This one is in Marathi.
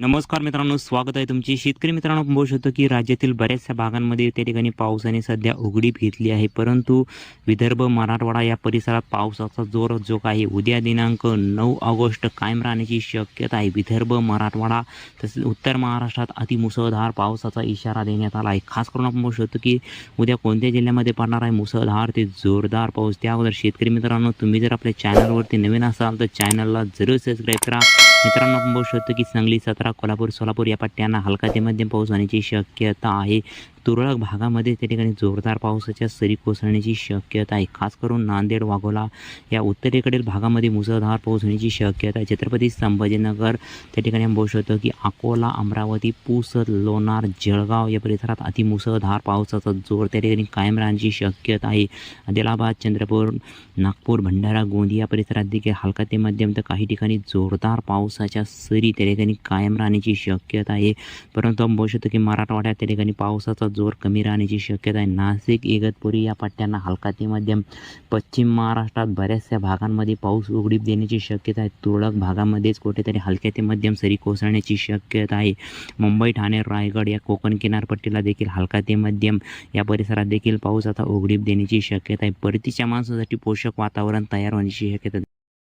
नमस्कार मित्रांनो स्वागत आहे तुमचे. शेतकरी मित्रांनो आपण बघू शकतो की राज्यातील बऱ्याचशा भागांमध्ये त्या ठिकाणी पावसाने सध्या उघडी घेतली आहे. परंतु विदर्भ मराठवाडा या परिसरात पावसाचा जोर जो आहे. उद्या दिनांक नऊ ऑगस्ट कायम राहण्याची शक्यता आहे. विदर्भ मराठवाडा तसेच उत्तर महाराष्ट्रात अतिमुसळधार पावसाचा इशारा देण्यात आला आहे. खास करून आपण बघू शकतो की उद्या कोणत्या जिल्ह्यामध्ये पडणार आहे? मुसळधार ते जोरदार पाऊस. त्या अगोदर शेतकरी मित्रांनो तुम्ही जर आपल्या चॅनलवरती नवीन असाल तर चॅनलला जरूर सबस्क्राईब करा. मित्रांनो आपण बघू शकतो की सांगली सतरा कोल्हापूर सोलापूर या पट्ट्यांना हलका ते मध्यम पाऊस होण्याची शक्यता आहे. तुरळक भागामध्ये त्या ठिकाणी जोरदार पावसाच्या सरी कोसळण्याची शक्यता आहे. खास करून नांदेड वाघोला या उत्तरेकडील भागामध्ये मुसळधार पाऊस होण्याची शक्यता आहे. छत्रपती संभाजीनगर त्या ठिकाणी आपण बघू शकतो की अकोला अमरावती पुसद लोणार जळगाव या परिसरात अतिमुसळधार पावसाचा जोर त्या ठिकाणी कायम राहण्याची शक्यता आहे. आदिलाबाद चंद्रपूर नागपूर भंडारा गोंदिया परिसरात देखील हलका ते मध्यम तर काही ठिकाणी जोरदार पावसाच्या सरी त्या ठिकाणी कायम राहण्याची शक्यता आहे. परंतु आपण बघू शकतो की मराठवाड्यात त्या ठिकाणी पावसाचा जोर कमी राहण्याची शक्यता आहे. नाशिक इगतपुरी या पट्ट्यांना हलका ते मध्यम पश्चिम महाराष्ट्रात बऱ्याचशा भागांमध्ये पाऊस उघडीप देण्याची शक्यता आहे. तुरळक भागामध्येच कुठेतरी हलक्या ते मध्यम सरी कोसळण्याची शक्यता आहे. मुंबई ठाणे रायगड या कोकण किनारपट्टीला देखील हलका ते मध्यम या परिसरात देखील पाऊस आता उघडीप देण्याची शक्यता आहे. परतीच्या माणसासाठी पोषक वातावरण तयार होण्याची शक्यता आहे.